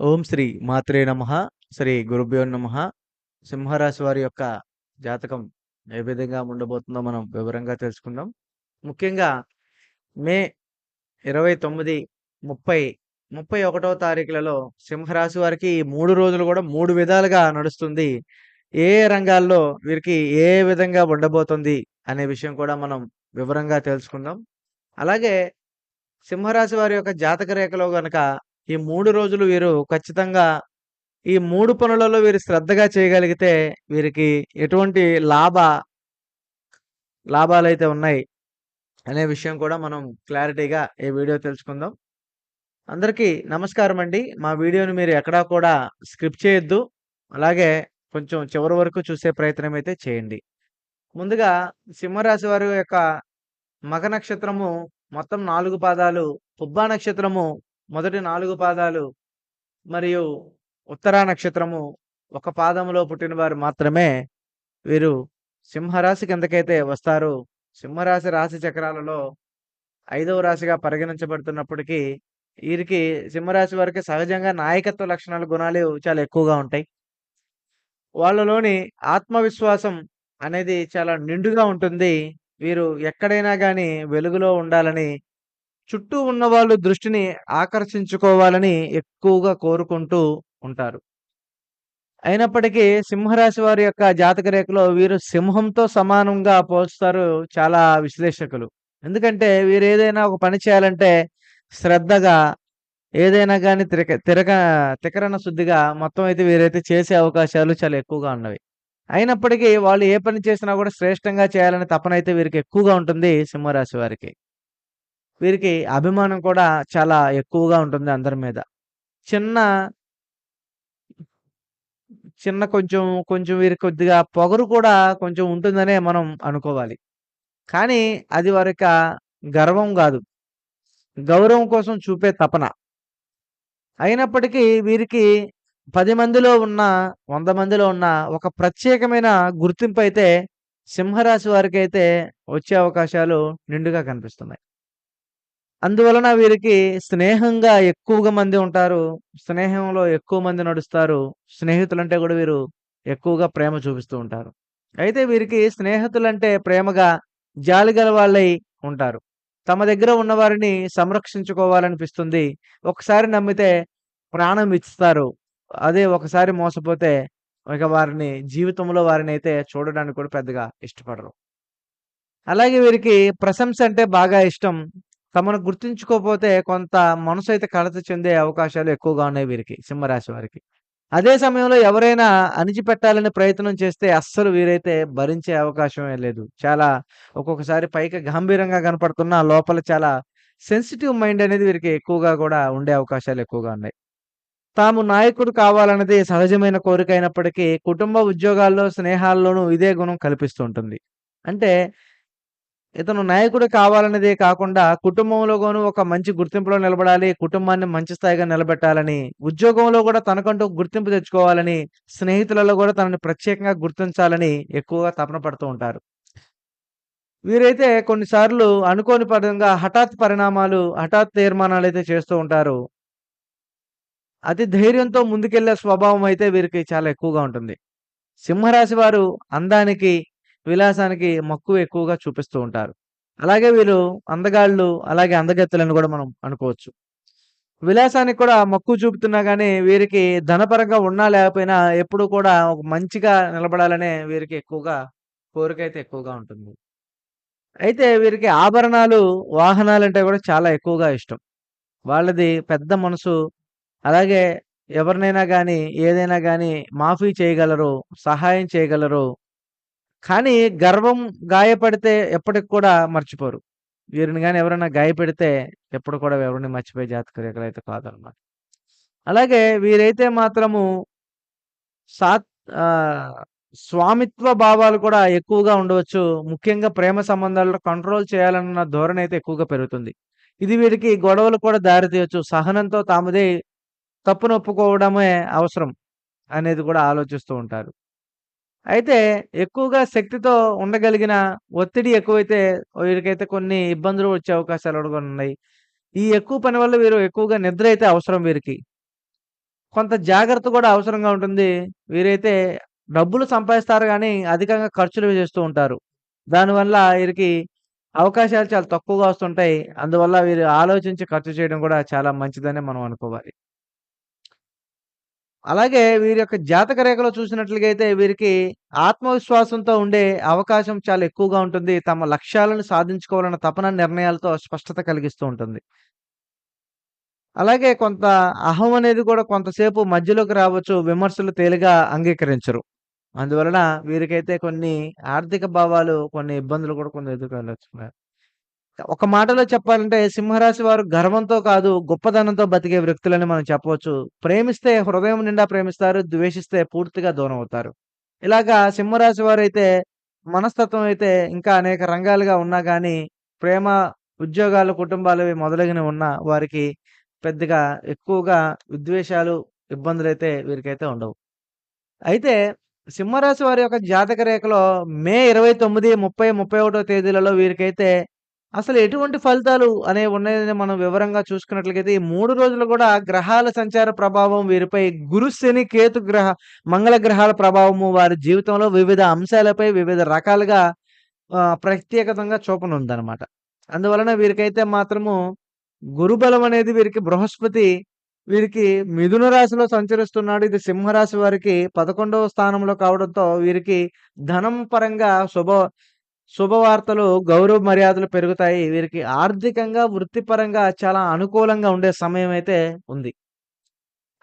ఓం శ్రీ మాత్రే నమ శ్రీ గురుభ్యో నమ. సింహరాశి వారి యొక్క జాతకం ఏ విధంగా ఉండబోతుందో మనం వివరంగా తెలుసుకుందాం. ముఖ్యంగా మే ఇరవై తొమ్మిది ముప్పై ముప్పై ఒకటవ తారీఖులలో సింహరాశి వారికి ఈ మూడు రోజులు కూడా మూడు విధాలుగా నడుస్తుంది. ఏ ఏ రంగాల్లో వీరికి ఏ విధంగా ఉండబోతుంది అనే విషయం కూడా మనం వివరంగా తెలుసుకుందాం. అలాగే సింహరాశి వారి యొక్క జాతక రేఖలో గనక ఈ మూడు రోజులు వీరు ఖచ్చితంగా ఈ మూడు పనులలో వీరు శ్రద్ధగా చేయగలిగితే వీరికి ఎటువంటి లాభ లాభాలు అయితే ఉన్నాయి అనే విషయం కూడా మనం క్లారిటీగా ఈ వీడియో తెలుసుకుందాం. అందరికీ నమస్కారం అండి. మా వీడియోని మీరు ఎక్కడా కూడా స్క్రిప్ట్ చేయొద్దు. అలాగే కొంచెం చివరి వరకు చూసే ప్రయత్నం అయితే చేయండి. ముందుగా సింహరాశి వారి యొక్క మగ నక్షత్రము మొత్తం నాలుగు పాదాలు పుబ్బా నక్షత్రము మొదటి నాలుగు పాదాలు మరియు ఉత్తరా నక్షత్రము ఒక పాదములో పుట్టిన వారు మాత్రమే వీరు సింహరాశి కిందకైతే వస్తారు. సింహరాశి రాశి చక్రాలలో ఐదవ రాశిగా పరిగణించబడుతున్నప్పటికీ వీరికి సింహరాశి వారికి సహజంగా నాయకత్వ లక్షణాల గుణాలు చాలా ఎక్కువగా ఉంటాయి. వాళ్ళలోని ఆత్మవిశ్వాసం అనేది చాలా నిండుగా ఉంటుంది. వీరు ఎక్కడైనా కానీ వెలుగులో ఉండాలని చుట్టూ ఉన్న వాళ్ళు దృష్టిని ఆకర్షించుకోవాలని ఎక్కువగా కోరుకుంటూ ఉంటారు. అయినప్పటికీ సింహరాశి వారి యొక్క జాతక రేఖలో వీరు సింహంతో సమానంగా పోల్స్తారు చాలా విశ్లేషకులు. ఎందుకంటే వీరు ఏదైనా ఒక పని చేయాలంటే శ్రద్ధగా ఏదైనా కానీ తిరక తిరక తికరణ శుద్ధిగా మొత్తం అయితే వీరైతే చేసే అవకాశాలు చాలా ఎక్కువగా ఉన్నవి. అయినప్పటికీ వాళ్ళు ఏ పని చేసినా కూడా శ్రేష్టంగా చేయాలనే తపన అయితే వీరికి ఎక్కువగా ఉంటుంది సింహరాశి వారికి. వీరికి అభిమానం కూడా చాలా ఎక్కువగా ఉంటుంది అందరి మీద. చిన్న చిన్న కొంచెం కొంచెం వీరికి కొద్దిగా పొగరు కూడా కొంచెం ఉంటుందనే మనం అనుకోవాలి. కానీ అది వారికి గర్వం కాదు. గౌరవం కోసం చూపే తపన. అయినప్పటికీ వీరికి పది మందిలో ఉన్న వంద మందిలో ఉన్న ఒక ప్రత్యేకమైన గుర్తింపు అయితే సింహరాశి వారికి అయితే వచ్చే అవకాశాలు నిండుగా కనిపిస్తున్నాయి. అందువలన వీరికి స్నేహంగా ఎక్కువగా మంది ఉంటారు స్నేహంలో ఎక్కువ మంది నడుస్తారు స్నేహితులంటే కూడా వీరు ఎక్కువగా ప్రేమ చూపిస్తూ ఉంటారు. అయితే వీరికి స్నేహితులంటే ప్రేమగా జాలి గల వాళ్ళై ఉంటారు. తమ దగ్గర ఉన్నవారిని సంరక్షించుకోవాలనిపిస్తుంది. ఒకసారి నమ్మితే ప్రాణం ఇస్తారు. అదే ఒకసారి మోసపోతే ఇక వారిని జీవితంలో వారిని అయితే చూడడానికి కూడా పెద్దగా ఇష్టపడరు. అలాగే వీరికి ప్రశంస అంటే బాగా ఇష్టం. తమను గుర్తించుకోకపోతే కొంత మనసు అయితే కలత చెందే అవకాశాలు ఎక్కువగా ఉన్నాయి వీరికి సింహరాశి వారికి. అదే సమయంలో ఎవరైనా అణిచిపెట్టాలని ప్రయత్నం చేస్తే అస్సలు వీరైతే భరించే అవకాశమే లేదు. చాలా ఒక్కొక్కసారి పైకి గంభీరంగా కనపడుతున్న లోపల చాలా సెన్సిటివ్ మైండ్ అనేది వీరికి ఎక్కువగా కూడా ఉండే అవకాశాలు ఎక్కువగా ఉన్నాయి. తాము నాయకుడు కావాలన్నది సహజమైన కోరిక అయినప్పటికీ కుటుంబ ఉద్యోగాల్లో స్నేహాల్లోనూ ఇదే గుణం కల్పిస్తుంటుంది అంటే ఇతను నాయకుడు కావాలనేదే కాకుండా కుటుంబంలోనూ ఒక మంచి గుర్తింపులో నిలబడాలి కుటుంబాన్ని మంచి స్థాయిగా నిలబెట్టాలని ఉద్యోగంలో కూడా తనకంటూ గుర్తింపు తెచ్చుకోవాలని స్నేహితులలో కూడా తనని ప్రత్యేకంగా గుర్తించాలని ఎక్కువగా తపన పడుతూ ఉంటారు. వీరైతే కొన్నిసార్లు అనుకోని పరంగా హఠాత్ పరిణామాలు హఠాత్ తీర్మానాలు అయితే చేస్తూ ఉంటారు. అతి ధైర్యంతో ముందుకెళ్ళే స్వభావం అయితే వీరికి చాలా ఎక్కువగా ఉంటుంది. సింహరాశి వారు అందానికి విలాసానికి మక్కువ ఎక్కువగా చూపిస్తూ ఉంటారు. అలాగే వీరు అందగాళ్ళు అలాగే అందగత్తెలను కూడా మనం అనుకోవచ్చు. విలాసానికి కూడా మక్కువ చూపుతున్నా కానీ వీరికి ధనపరంగా ఉన్నా లేకపోయినా ఎప్పుడు కూడా ఒక మంచిగా నిలబడాలనే వీరికి ఎక్కువగా కోరిక అయితే ఎక్కువగా ఉంటుంది. అయితే వీరికి ఆభరణాలు వాహనాలు అంటే కూడా చాలా ఎక్కువగా ఇష్టం. వాళ్ళది పెద్ద మనసు. అలాగే ఎవరినైనా కానీ ఏదైనా కానీ మాఫీ చేయగలరు సహాయం చేయగలరు కానీ గర్వం గాయపడితే ఎప్పటికి కూడా మర్చిపోరు. వీరిని కానీ ఎవరైనా గాయపెడితే ఎప్పుడు కూడా ఎవరిని మర్చిపోయే జాతక రేఖలైతే కాదనమాట. అలాగే వీరైతే మాత్రము సాత్ స్వామిత్వ భావాలు కూడా ఎక్కువగా ఉండవచ్చు. ముఖ్యంగా ప్రేమ సంబంధాల్లో కంట్రోల్ చేయాలన్న ధోరణి అయితే ఎక్కువగా పెరుగుతుంది. ఇది వీరికి గొడవలు కూడా దారితీయచ్చు సహనంతో తాముదే తప్పును ఒప్పుకోవడమే అవసరం అనేది కూడా ఆలోచిస్తూ ఉంటారు. అయితే ఎక్కువగా శక్తితో ఉండగలిగిన ఒత్తిడి ఎక్కువైతే వీరికైతే కొన్ని ఇబ్బందులు వచ్చే అవకాశాలు కూడా ఉన్నాయి ఈ ఎక్కువ పని వల్ల వీరు ఎక్కువగా నిద్ర అయితే అవసరం వీరికి కొంత జాగ్రత్త కూడా అవసరంగా ఉంటుంది. వీరైతే డబ్బులు సంపాదిస్తారు కానీ అధికంగా ఖర్చులు చేస్తూ ఉంటారు. దానివల్ల వీరికి అవకాశాలు చాలా తక్కువగా వస్తుంటాయి. అందువల్ల వీరు ఆలోచించి ఖర్చు చేయడం కూడా చాలా మంచిదనే మనం అనుకోవాలి. అలాగే వీరి యొక్క జాతక రేఖలో చూసినట్లుగా అయితే వీరికి ఆత్మవిశ్వాసంతో ఉండే అవకాశం చాలా ఎక్కువగా ఉంటుంది. తమ లక్ష్యాలను సాధించుకోవాలన్న తపన, నిర్ణయాలతో స్పష్టత కలిగిస్తూ ఉంటుంది. అలాగే కొంత అహం అనేది కూడా కొంతసేపు మధ్యలోకి రావచ్చు. విమర్శలు తేలిగా అంగీకరించరు. అందువలన వీరికైతే కొన్ని ఆర్థిక భావాలు, కొన్ని ఇబ్బందులు కూడా కొన్ని ఎదుర్కొనొచ్చున్నారు. ఒక మాటలో చెప్పాలంటే సింహరాశి వారు గర్వంతో కాదు, గొప్పదనంతో బతికే వ్యక్తులని మనం చెప్పవచ్చు. ప్రేమిస్తే హృదయం నిండా ప్రేమిస్తారు. ద్వేషిస్తే పూర్తిగా దూరం అవుతారు. ఇలాగా సింహరాశి వారైతే మనస్తత్వం అయితే ఇంకా అనేక రంగాలుగా ఉన్నా కానీ ప్రేమ, ఉద్యోగాలు, కుటుంబాలు మొదలగునవి ఉన్న వారికి పెద్దగా ఎక్కువగా విద్వేషాలు, ఇబ్బందులు అయితే వీరికైతే ఉండవు. అయితే సింహరాశి వారి యొక్క జాతక రేఖలో మే 29, 30, 31 తేదీలలో వీరికైతే అసలు ఎటువంటి ఫలితాలు అనేవి ఉన్నాయని మనం వివరంగా చూసుకున్నట్లయితే ఈ మూడు రోజులు కూడా గ్రహాల సంచార ప్రభావం వీరిపై గురు, శని, కేతు గ్రహ మంగళ గ్రహాల ప్రభావము వారి జీవితంలో వివిధ అంశాలపై వివిధ రకాలుగా ప్రత్యేకతంగా చూపనుందనమాట. అందువలన వీరికైతే మాత్రము గురుబలం అనేది వీరికి బృహస్పతి వీరికి మిథున రాశిలో సంచరిస్తున్నాడు. ఇది సింహరాశి వారికి 11వ స్థానంలో కావడంతో వీరికి ధనం పరంగా శుభ శుభవార్తలు, గౌరవ మర్యాదలు పెరుగుతాయి. వీరికి ఆర్థికంగా, వృత్తిపరంగా చాలా అనుకూలంగా ఉండే సమయం అయితే ఉంది.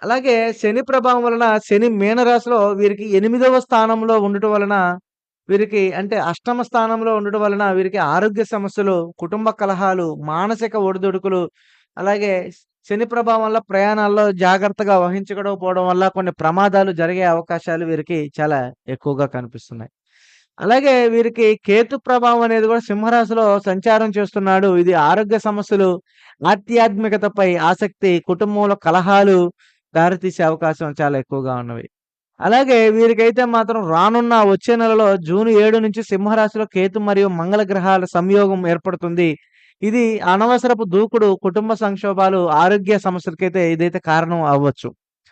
అలాగే శని ప్రభావం వలన శని మీనరాశిలో వీరికి ఎనిమిదవ స్థానంలో ఉండటం వలన వీరికి అంటే అష్టమ స్థానంలో ఉండటం వలన వీరికి ఆరోగ్య సమస్యలు, కుటుంబ కలహాలు, మానసిక ఒడిదుడుకులు అలాగే శని ప్రభావం వల్ల ప్రయాణాల్లో జాగ్రత్తగా వహించకపోవడం వల్ల కొన్ని ప్రమాదాలు జరిగే అవకాశాలు వీరికి చాలా ఎక్కువగా కనిపిస్తున్నాయి. అలాగే వీరికి కేతు ప్రభావం అనేది కూడా సింహరాశిలో సంచారం చేస్తున్నాడు. ఇది ఆరోగ్య సమస్యలు, ఆధ్యాత్మికతపై ఆసక్తి, కుటుంబంలో కలహాలు దారితీసే అవకాశం చాలా ఎక్కువగా ఉన్నవి. అలాగే వీరికైతే మాత్రం రానున్న వచ్చే నెలలో జూన్ ఏడు నుంచి సింహరాశిలో కేతు మరియు మంగళ గ్రహాల సంయోగం ఏర్పడుతుంది. ఇది అనవసరపు దూకుడు, కుటుంబ సంక్షోభాలు, ఆరోగ్య సమస్యలకైతే ఇదైతే కారణం అవ్వచ్చు.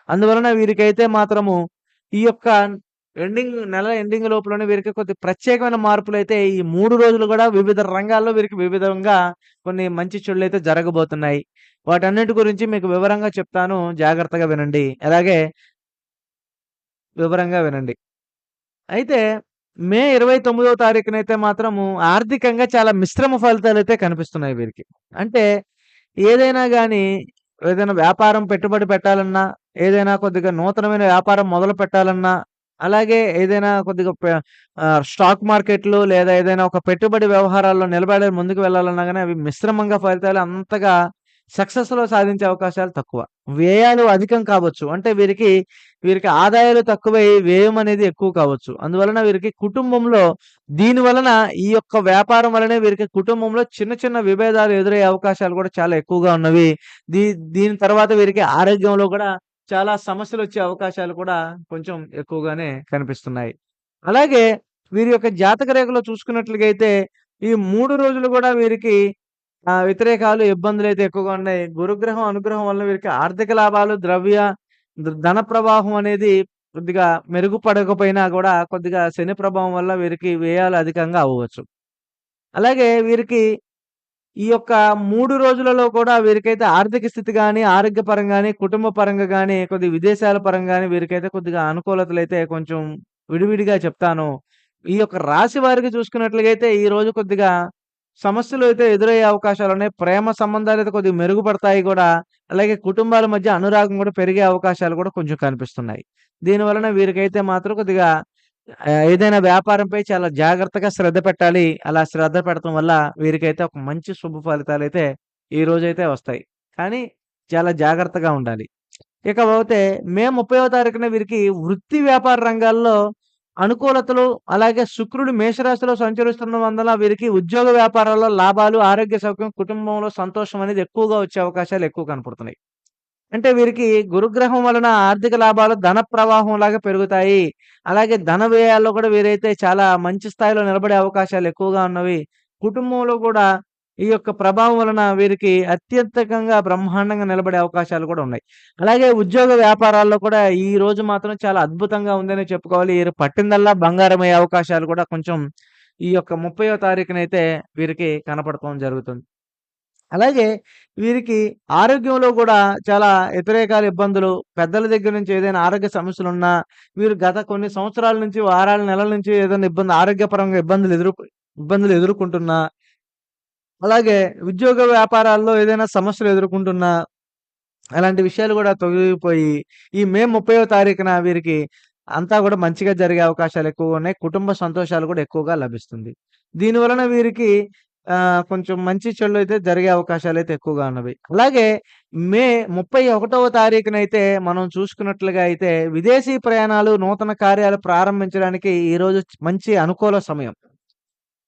అందువలన వీరికైతే మాత్రము ఈ యొక్క ఎండింగ్ నెల ఎండింగ్ లోపలనే వీరికి కొద్ది ప్రత్యేకమైన మార్పులు అయితే ఈ మూడు రోజులు కూడా వివిధ రంగాల్లో వీరికి వివిధంగా కొన్ని మంచి చెడులైతే జరగబోతున్నాయి. వాటన్నిటి గురించి మీకు వివరంగా చెప్తాను. జాగ్రత్తగా వినండి. అలాగే వివరంగా వినండి. అయితే మే 29వ తారీఖునైతే మాత్రము ఆర్థికంగా చాలా మిశ్రమ ఫలితాలు అయితే కనిపిస్తున్నాయి వీరికి. అంటే ఏదైనా కానీ ఏదైనా వ్యాపారం పెట్టుబడి పెట్టాలన్నా, ఏదైనా కొద్దిగా నూతనమైన వ్యాపారం మొదలు పెట్టాలన్నా, అలాగే ఏదైనా కొద్దిగా స్టాక్ మార్కెట్‌లో లేదా ఏదైనా ఒక పెట్టుబడి వ్యవహారాల్లో నిలబడే ముందుకు వెళ్ళాలన్నా కానీ అవి మిశ్రమంగా ఫలితాలు అంతగా సక్సెస్‌లో సాధించే అవకాశాలు తక్కువ. వ్యయాలు అధికం కావచ్చు. అంటే వీరికి, వీరికి ఆదాయాలు తక్కువై వ్యయం అనేది ఎక్కువ కావచ్చు. అందువలన వీరికి కుటుంబంలో దీని వలన ఈ యొక్క వ్యాపారం వలనే వీరికి కుటుంబంలో చిన్న చిన్న విభేదాలు ఎదురయ్యే అవకాశాలు కూడా చాలా ఎక్కువగా ఉన్నవి. దీ దీని తర్వాత వీరికి ఆరోగ్యంలో కూడా చాలా సమస్యలు వచ్చే అవకాశాలు కూడా కొంచెం ఎక్కువగానే కనిపిస్తున్నాయి. అలాగే వీరి యొక్క జాతక రేఖలో చూసుకున్నట్లుగైతే ఈ మూడు రోజులు కూడా వీరికి వ్యతిరేకాలు ఇబ్బందులు అయితే ఎక్కువగా ఉన్నాయి. గురుగ్రహం అనుగ్రహం వల్ల వీరికి ఆర్థిక లాభాలు, ద్రవ్య ధన ప్రవాహం అనేది కొద్దిగా మెరుగుపడకపోయినా కూడా కొద్దిగా శని ప్రభావం వల్ల వీరికి వ్యయాలు అధికంగా అవ్వచ్చు అలాగే వీరికి ఈ యొక్క మూడు రోజులలో కూడా వీరికైతే ఆర్థిక స్థితి కానీ ఆరోగ్యపరంగా గాని, కుటుంబ పరంగా కానీ కొద్దిగా విదేశాల పరంగా వీరికైతే కొద్దిగా అనుకూలతలు అయితే కొంచెం విడివిడిగా చెప్తాను. ఈ యొక్క రాశి వారికి చూసుకున్నట్లయితే ఈ రోజు కొద్దిగా సమస్యలు అయితే ఎదురయ్యే అవకాశాలు ఉన్నాయి ప్రేమ సంబంధాలు అయితే కొద్దిగా మెరుగుపడతాయి కూడా అలాగే కుటుంబాల మధ్య అనురాగం కూడా పెరిగే అవకాశాలు కూడా కొంచెం కనిపిస్తున్నాయి. దీని వలన వీరికైతే మాత్రం కొద్దిగా ఆహ్, ఏదైనా వ్యాపారంపై చాలా జాగ్రత్తగా శ్రద్ధ పెట్టాలి. అలా శ్రద్ధ పెడతం వల్ల వీరికైతే ఒక మంచి శుభ ఫలితాలైతే ఈ రోజైతే వస్తాయి. కానీ చాలా జాగ్రత్తగా ఉండాలి. ఇకపోతే మే 30వ తారీఖున వీరికి వృత్తి వ్యాపార రంగాల్లో అనుకూలతలు, అలాగే శుక్రుడు మేషరాశిలో వందల వీరికి ఉద్యోగ వ్యాపారాల్లో లాభాలు, ఆరోగ్య సౌఖ్యం, కుటుంబంలో సంతోషం అనేది ఎక్కువగా వచ్చే అవకాశాలు ఎక్కువ కనపడుతున్నాయి. అంటే వీరికి గురుగ్రహం వలన ఆర్థిక లాభాలు ధన ప్రవాహం లాగా పెరుగుతాయి. అలాగే ధన వ్యయాల్లో కూడా వీరైతే చాలా మంచి స్థాయిలో నిలబడే అవకాశాలు ఎక్కువగా ఉన్నవి. కుటుంబంలో కూడా ఈ యొక్క ప్రభావం వలన వీరికి అత్యధికంగా బ్రహ్మాండంగా నిలబడే అవకాశాలు కూడా ఉన్నాయి. అలాగే ఉద్యోగ వ్యాపారాల్లో కూడా ఈ రోజు మాత్రం చాలా అద్భుతంగా ఉందని చెప్పుకోవాలి. వీరు పట్టిందల్లా బంగారమయ్యే అవకాశాలు కూడా కొంచెం ఈ యొక్క 30వ తారీఖునైతే వీరికి కనపడటం జరుగుతుంది. అలాగే వీరికి ఆరోగ్యంలో కూడా చాలా వ్యతిరేకాల ఇబ్బందులు, పెద్దల దగ్గర నుంచి ఏదైనా ఆరోగ్య సమస్యలు ఉన్నా వీరు గత కొన్ని సంవత్సరాల నుంచి, వారాల నెలల నుంచి ఏదైనా ఇబ్బంది ఆరోగ్యపరంగా ఇబ్బందులు ఎదురు ఇబ్బందులు ఎదుర్కొంటున్నా అలాగే ఉద్యోగ వ్యాపారాల్లో ఏదైనా సమస్యలు ఎదుర్కొంటున్నా అలాంటి విషయాలు కూడా తొలగిపోయి, ఈ మే 30వ తారీఖున వీరికి అంతా కూడా మంచిగా జరిగే అవకాశాలు ఎక్కువగా ఉన్నాయి. కుటుంబ సంతోషాలు కూడా ఎక్కువగా లభిస్తుంది. దీని వలన వీరికి ఆహ్, కొంచెం మంచి చెడులైతే జరిగే అవకాశాలైతే ఎక్కువగా ఉన్నవి. అలాగే మే 31వ తారీఖునైతే మనం చూసుకున్నట్లుగా అయితే విదేశీ ప్రయాణాలు, నూతన కార్యాలు ప్రారంభించడానికి ఈరోజు చ్ మంచి అనుకూల సమయం.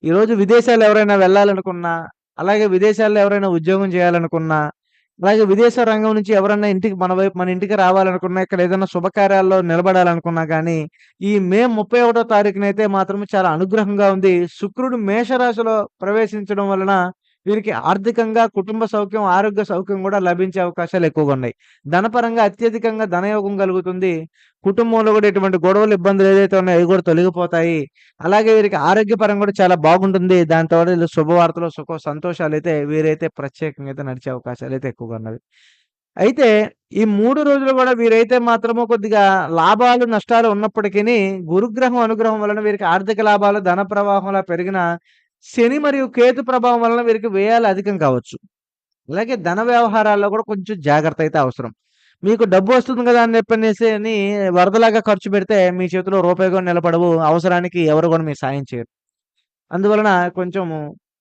ఈరోజు విదేశాలు ఎవరైనా వెళ్ళాలనుకున్నా, అలాగే విదేశాల్లో ఎవరైనా ఉద్యోగం చేయాలనుకున్నా, అలాగే విదేశ రంగం నుంచి ఎవరన్నా ఇంటికి మన వైపు మన ఇంటికి రావాలనుకున్నా, ఇక్కడ ఏదైనా శుభకార్యాల్లో నిలబడాలనుకున్నా కానీ ఈ మే 31 తారీఖునైతే మాత్రం చాలా అనుగ్రహంగా ఉంది. శుక్రుడు మేషరాశిలో ప్రవేశించడం వలన వీరికి ఆర్థికంగా, కుటుంబ సౌఖ్యం, ఆరోగ్య సౌఖ్యం కూడా లభించే అవకాశాలు ఎక్కువగా ఉన్నాయి. ధనపరంగా అత్యధికంగా ధనయోగం కలుగుతుంది. కుటుంబంలో కూడా ఎటువంటి గొడవలు, ఇబ్బందులు ఏదైతే ఉన్నాయో అవి కూడా తొలగిపోతాయి. అలాగే వీరికి ఆరోగ్యపరంగా కూడా చాలా బాగుంటుంది. దాంతో వీళ్ళు శుభవార్తలు, సుఖ సంతోషాలు అయితే వీరైతే ప్రత్యేకంగా అయితే నడిచే అయితే ఎక్కువగా ఉన్నవి. అయితే ఈ మూడు రోజులు కూడా వీరైతే మాత్రము కొద్దిగా లాభాలు, నష్టాలు ఉన్నప్పటికీ గురుగ్రహం అనుగ్రహం వలన వీరికి ఆర్థిక లాభాలు, ధన ప్రవాహంలా పెరిగినా శని మరియు కేతు ప్రభావం వలన వీరికి వ్యయాలు అధికం కావచ్చు. అలాగే ధన వ్యవహారాల్లో కూడా కొంచెం జాగ్రత్త అయితే అవసరం. మీకు డబ్బు వస్తుంది కదా అని చెప్పనేసి అని వరదలాగా ఖర్చు పెడితే మీ చేతిలో రూపాయి కూడా నిలబడవు. అవసరానికి ఎవరు కూడా మీకు సాయం చేయరు. అందువలన కొంచెం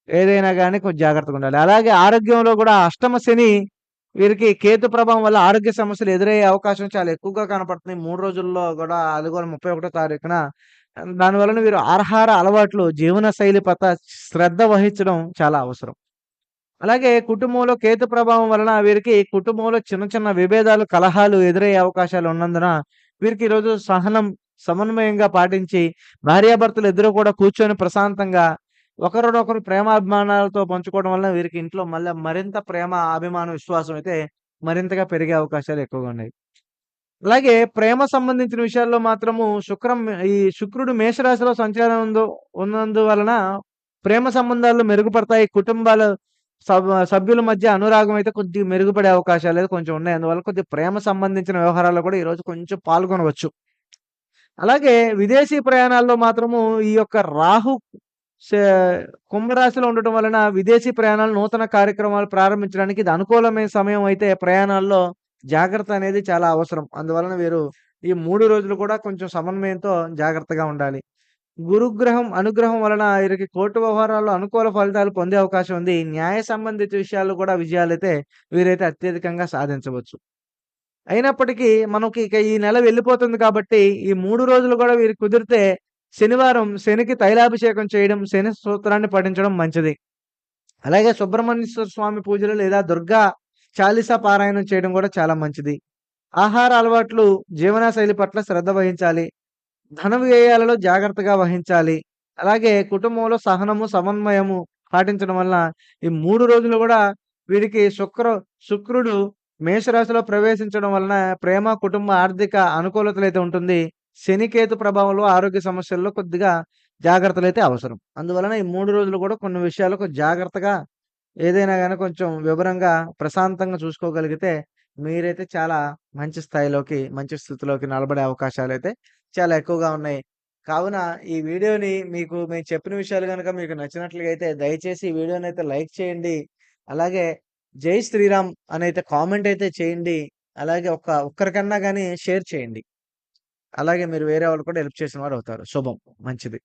ఏదైనా కానీ కొంచెం జాగ్రత్తగా ఉండాలి. అలాగే ఆరోగ్యంలో కూడా అష్టమ శని వీరికి కేతు ప్రభావం వల్ల ఆరోగ్య సమస్యలు ఎదురయ్యే అవకాశం చాలా ఎక్కువగా కనపడుతుంది. మూడు రోజుల్లో కూడా అది కూడా 31 తారీఖున. దాని వలన వీరు ఆహార అలవాట్లు, జీవన శైలి పట్ల శ్రద్ధ వహించడం చాలా అవసరం. అలాగే కుటుంబంలో కేతు ప్రభావం వలన వీరికి కుటుంబంలో చిన్న చిన్న విభేదాలు, కలహాలు ఎదురయ్యే అవకాశాలు ఉన్నందున వీరికి ఈరోజు సహనం, సమన్వయంగా పాటించి భార్యాభర్తలు ఇద్దరు కూడా కూర్చొని ప్రశాంతంగా ఒకరినొకరు ప్రేమాభిమానాలతో పంచుకోవడం వలన వీరికి ఇంట్లో మళ్ళీ మరింత ప్రేమ, అభిమాన విశ్వాసం అయితే మరింతగా పెరిగే అవకాశాలు ఎక్కువగా ఉన్నాయి. అలాగే ప్రేమ సంబంధించిన విషయాల్లో మాత్రము శుక్రం ఈ శుక్రుడు మేషరాశిలో సంచారం ఉందో ఉన్నందువలన ప్రేమ సంబంధాలు మెరుగుపడతాయి. కుటుంబాలు సబ్ సభ్యుల మధ్య అనురాగం అయితే కొద్దిగా మెరుగుపడే అవకాశాలైతే కొంచెం ఉన్నాయి. అందువల్ల కొద్దిగా ప్రేమ సంబంధించిన వ్యవహారాల్లో కూడా ఈరోజు కొంచెం పాల్గొనవచ్చు. అలాగే విదేశీ ప్రయాణాల్లో మాత్రము ఈ యొక్క రాహు కుంభరాశిలో ఉండటం వలన విదేశీ ప్రయాణాలు, నూతన కార్యక్రమాలు ప్రారంభించడానికి ఇది అనుకూలమైన సమయం అయితే ప్రయాణాల్లో జాగ్రత్త అనేది చాలా అవసరం. అందువలన వీరు ఈ మూడు రోజులు కూడా కొంచెం సమన్వయంతో జాగ్రత్తగా ఉండాలి. గురుగ్రహం అనుగ్రహం వలన వీరికి కోర్టు వ్యవహారాల్లో అనుకూల ఫలితాలు పొందే అవకాశం ఉంది. న్యాయ సంబంధిత విషయాల్లో కూడా విజయాలైతే వీరైతే అత్యధికంగా సాధించవచ్చు. అయినప్పటికీ మనకి ఇక ఈ నెల వెళ్ళిపోతుంది కాబట్టి ఈ మూడు రోజులు కూడా వీరు కుదిరితే శనివారం శనికి తైలాభిషేకం చేయడం, శని సూత్రాన్ని పఠించడం మంచిది. అలాగే సుబ్రహ్మణ్యేశ్వర స్వామి పూజలు లేదా దుర్గా చాలీసా పారాయణం చేయడం కూడా చాలా మంచిది. ఆహార అలవాట్లు, జీవనశైలి పట్ల శ్రద్ధ వహించాలి. ధన వ్యయాలలో జాగ్రత్తగా వహించాలి. అలాగే కుటుంబంలో సహనము, సమన్వయము పాటించడం వలన ఈ మూడు రోజులు కూడా వీరికి శుక్ర శుక్రుడు మేషరాశిలో ప్రవేశించడం వలన ప్రేమ, కుటుంబ, ఆర్థిక అనుకూలతలు అయితే ఉంటుంది. శనికేతు ప్రభావంలో ఆరోగ్య సమస్యల్లో కొద్దిగా జాగ్రత్తలు అయితే అవసరం. అందువలన ఈ మూడు రోజులు కూడా కొన్ని విషయాలకు జాగ్రత్తగా ఏదైనా కానీ కొంచెం వివరంగా, ప్రశాంతంగా చూసుకోగలిగితే మీరైతే చాలా మంచి స్థాయిలోకి, మంచి స్థితిలోకి నిలబడే అయితే చాలా ఎక్కువగా ఉన్నాయి. కావున ఈ వీడియోని మీకు మేము చెప్పిన విషయాలు కనుక మీకు నచ్చినట్లుగా అయితే దయచేసి ఈ వీడియోనైతే లైక్ చేయండి. అలాగే జై శ్రీరామ్ అనైతే కామెంట్ అయితే చేయండి. అలాగే ఒక్క ఒక్కరికన్నా కానీ షేర్ చేయండి. అలాగే మీరు వేరే వాళ్ళు కూడా హెల్ప్ చేసిన వారవుతారు. శుభం. మంచిది.